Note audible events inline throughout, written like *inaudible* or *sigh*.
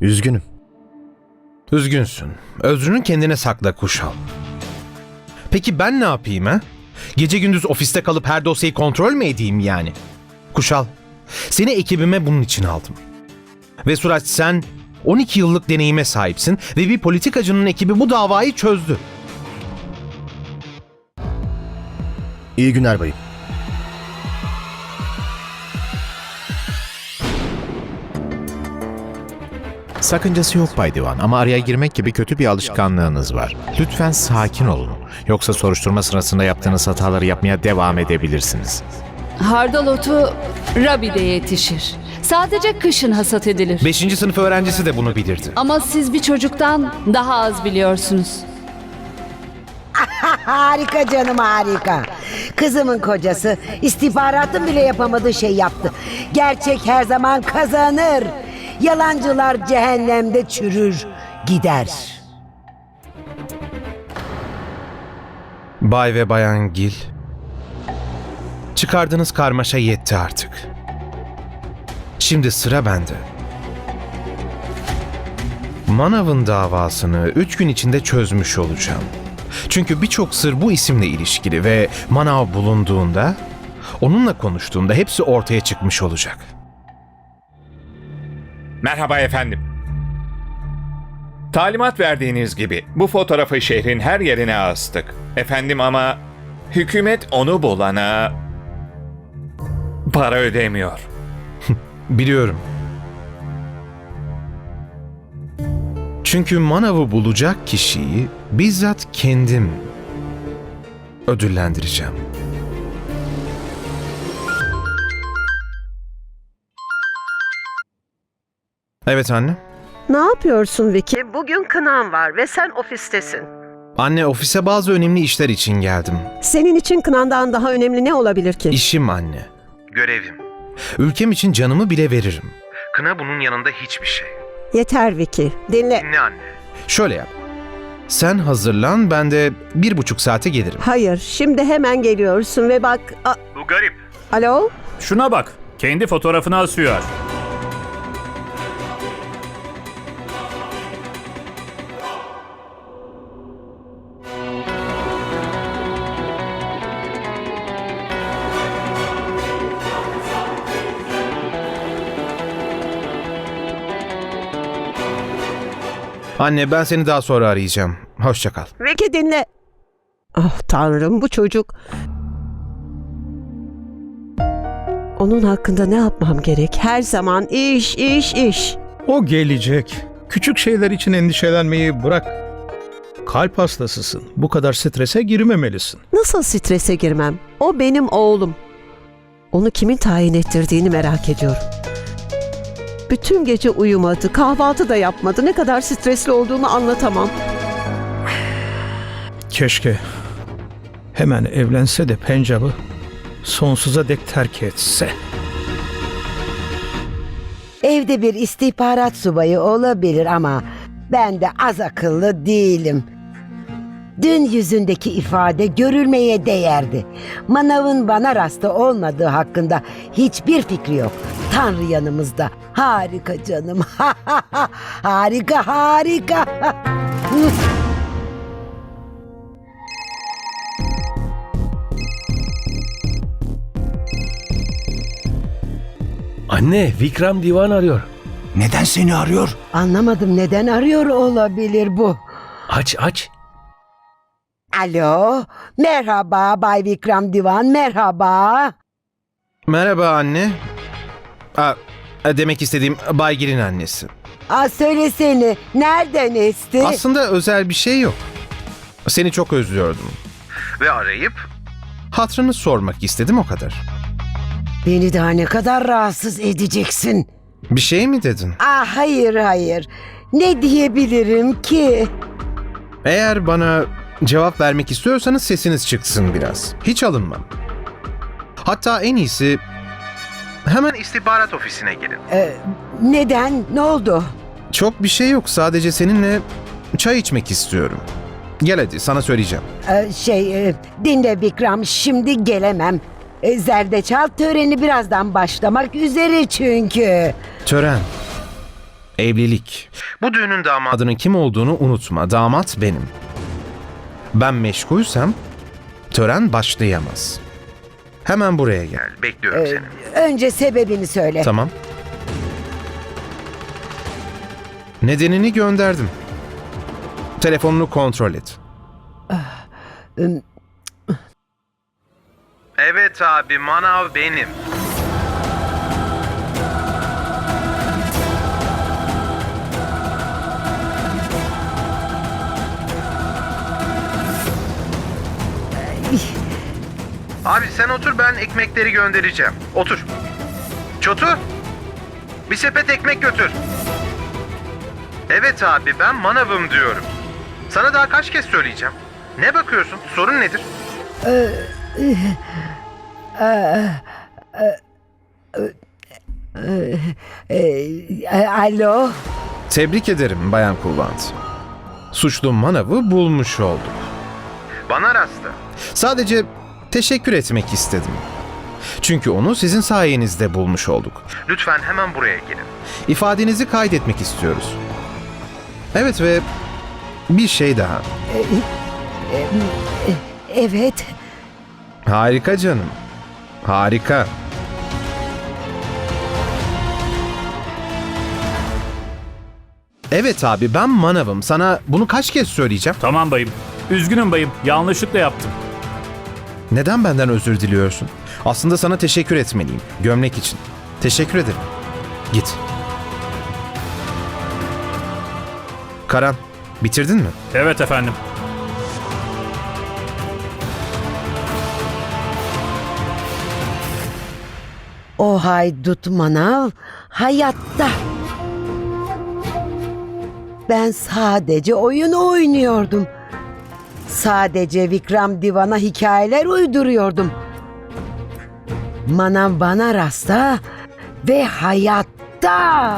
Üzgünüm. Üzgünsün. Özrünü kendine sakla Kuşal. Peki ben ne yapayım ha? Gece gündüz ofiste kalıp her dosyayı kontrol mü edeyim yani? Kuşal, seni ekibime bunun için aldım. Ve Suraç sen 12 yıllık deneyime sahipsin ve bir politikacının ekibi bu davayı çözdü. İyi günler bayım. Sakıncası yok Bay Divan ama araya girmek gibi kötü bir alışkanlığınız var. Lütfen sakin olun. Yoksa soruşturma sırasında yaptığınız hataları yapmaya devam edebilirsiniz. Hardal otu Rabi'de yetişir. Sadece kışın hasat edilir. 5. sınıf öğrencisi de bunu bilirdi. Ama siz bir çocuktan daha az biliyorsunuz. *laughs* Harika canım harika. Kızımın kocası istihbaratın bile yapamadığı şey yaptı. Gerçek her zaman kazanır. Yalancılar cehennemde çürür gider. Bay ve Bayan Gil, çıkardığınız karmaşa yetti artık. Şimdi sıra bende. Manav'ın davasını üç gün içinde çözmüş olacağım. Çünkü birçok sır bu isimle ilişkili ve Manav bulunduğunda, onunla konuştuğumda hepsi ortaya çıkmış olacak. Merhaba efendim. Talimat verdiğiniz gibi bu fotoğrafı şehrin her yerine astık. Efendim ama hükümet onu bulana para ödemiyor. *laughs* Biliyorum. Çünkü Manav'ı bulacak kişiyi bizzat kendim ödüllendireceğim. Evet anne. Ne yapıyorsun Vicky? Bugün kınan var ve sen ofistesin. Anne ofise bazı önemli işler için geldim. Senin için kınandan daha önemli ne olabilir ki? İşim anne. Görevim. Ülkem için canımı bile veririm. Kına bunun yanında hiçbir şey. Yeter Vicky. Dinle. Ne anne? Şöyle yap. Sen hazırlan ben de bir buçuk saate gelirim. Hayır, şimdi hemen geliyorsun ve bak... A- Bu garip. Alo? Şuna bak. Kendi fotoğrafını asıyor. Anne ben seni daha sonra arayacağım. Hoşça kal. Vicky dinle. Ah tanrım bu çocuk... Onun hakkında ne yapmam gerek? Her zaman iş, iş, iş. O gelecek. Küçük şeyler için endişelenmeyi bırak. Kalp hastasısın. Bu kadar strese girmemelisin. Nasıl strese girmem? O benim oğlum. Onu kimin tayin ettirdiğini merak ediyorum. Bütün gece uyumadı, kahvaltı da yapmadı. Ne kadar stresli olduğumu anlatamam. Keşke hemen evlense de Pencap'ı sonsuza dek terk etse. Evde bir istihbarat subayı olabilir ama ben de az akıllı değilim. Dün yüzündeki ifade görülmeye değerdi. Manav'ın bana rastı olmadığı hakkında hiçbir fikri yok. Tanrı yanımızda. Harika canım. *laughs* harika harika. *laughs* Anne, Vikram Divan arıyor. Neden seni arıyor? Anlamadım neden arıyor olabilir bu. Aç aç. Alo, merhaba Bay Vikram Divan, merhaba. Merhaba anne. Aa, demek istediğim Baygir'in annesi. Aa, söylesene, nereden esti? Aslında özel bir şey yok. Seni çok özlüyordum. Ve arayıp hatrını sormak istedim o kadar. Beni daha ne kadar rahatsız edeceksin? Bir şey mi dedin? Aa, hayır hayır, ne diyebilirim ki? Eğer bana cevap vermek istiyorsanız sesiniz çıksın biraz. Hiç alınmam. Hatta en iyisi hemen istihbarat ofisine gelin. Ee, neden, ne oldu? Çok bir şey yok. Sadece seninle çay içmek istiyorum. Gel hadi sana söyleyeceğim. Ee, şey, e, dinle Vikram, şimdi gelemem. Ee, zerdeçal töreni birazdan başlamak üzere çünkü. Tören. Evlilik. Bu düğünün damadının kim olduğunu unutma. Damat benim. Ben meşgulsem tören başlayamaz. Hemen buraya gel. Bekliyorum Ee, seni. önce sebebini söyle. Tamam. Nedenini gönderdim. Telefonunu kontrol et. Evet abi manav benim. Abi sen otur ben ekmekleri göndereceğim. Otur. Çotu. Bir sepet ekmek götür. Evet abi ben manavım diyorum. Sana daha kaç kez söyleyeceğim. Ne bakıyorsun? Sorun nedir? alo. Tebrik ederim Bayan Kulvant. Suçlu manavı bulmuş olduk. Bana rastla. Sadece teşekkür etmek istedim. Çünkü onu sizin sayenizde bulmuş olduk. Lütfen hemen buraya gelin. İfadenizi kaydetmek istiyoruz. Evet ve bir şey daha. Evet. Harika canım. Harika. Evet abi ben manavım. Sana bunu kaç kez söyleyeceğim? Tamam bayım. Üzgünüm bayım. Yanlışlıkla yaptım. Neden benden özür diliyorsun? Aslında sana teşekkür etmeliyim. Gömlek için. Teşekkür ederim. Git. Karan, bitirdin mi? Evet efendim. O haydut manav hayatta. Ben sadece oyun oynuyordum. Sadece Vikram Divan'a hikayeler uyduruyordum. Manav bana rasta ve hayatta.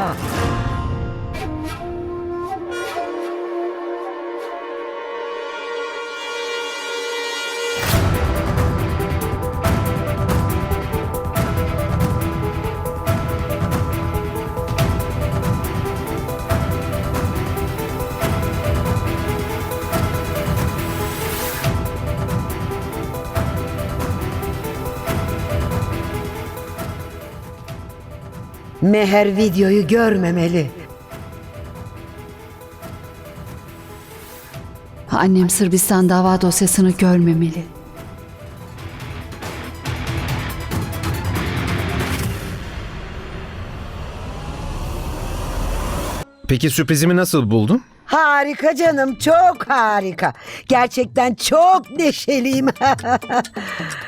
Meher videoyu görmemeli. Annem Sırbistan dava dosyasını görmemeli. Peki sürprizimi nasıl buldun? Harika canım, çok harika. Gerçekten çok neşeliyim. *laughs*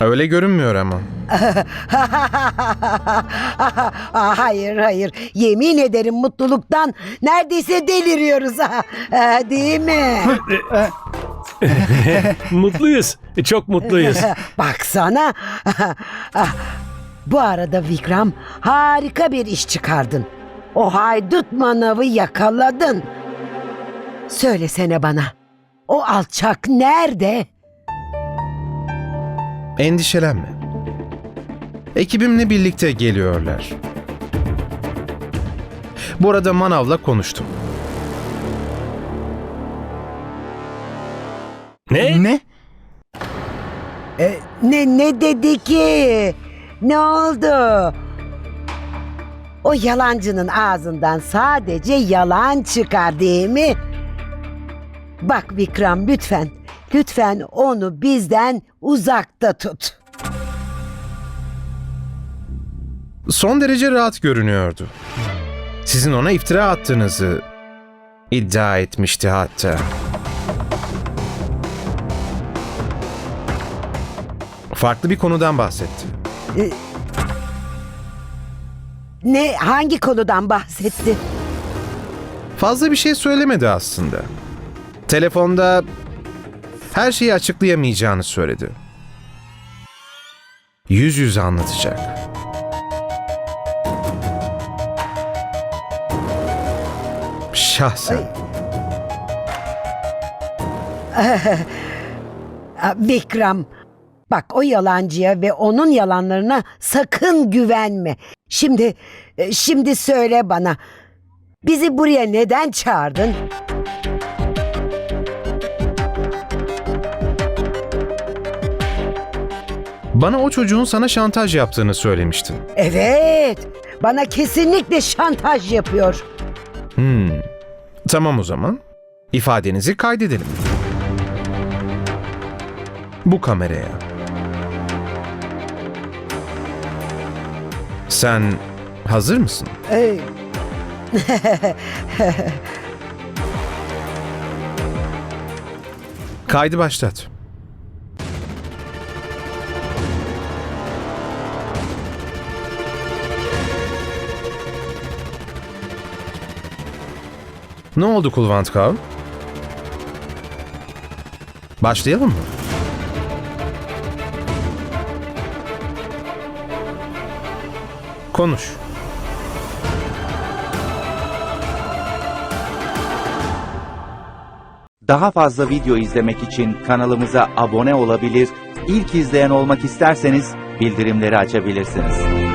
Öyle görünmüyor ama. *laughs* Hayır hayır, yemin ederim mutluluktan neredeyse deliriyoruz. Aa, *laughs* Değil mi? *laughs* mutluyuz. Çok mutluyuz. Baksana. Bu arada Vikram harika bir iş çıkardın. O haydut manavı yakaladın. Söylesene bana. O alçak nerede? Endişelenme. Ekibimle birlikte geliyorlar. Bu arada Manav'la konuştum. ne? Ne? E, ne ne dedi ki? Ne oldu? O yalancının ağzından sadece yalan çıkar değil mi? Bak Vikram lütfen, lütfen onu bizden uzakta tut. Son derece rahat görünüyordu. Sizin ona iftira attığınızı iddia etmişti hatta. Farklı bir konudan bahsetti. Ne hangi konudan bahsetti? Fazla bir şey söylemedi aslında. Telefonda her şeyi açıklayamayacağını söyledi. Yüz yüze anlatacak. Şahsen. *laughs* Vikram, Bak o yalancıya ve onun yalanlarına sakın güvenme. Şimdi, e, şimdi söyle bana. Bizi buraya neden çağırdın? Bana o çocuğun sana şantaj yaptığını söylemiştin. Evet, bana kesinlikle şantaj yapıyor. Hmm. Tamam o zaman. İfadenizi kaydedelim. Bu kameraya. Sen hazır mısın? Ee, Kaydı başlat. Ne oldu Kulvant Kav? Başlayalım mı? Konuş. Daha fazla video izlemek için kanalımıza abone olabilir, ilk izleyen olmak isterseniz bildirimleri açabilirsiniz.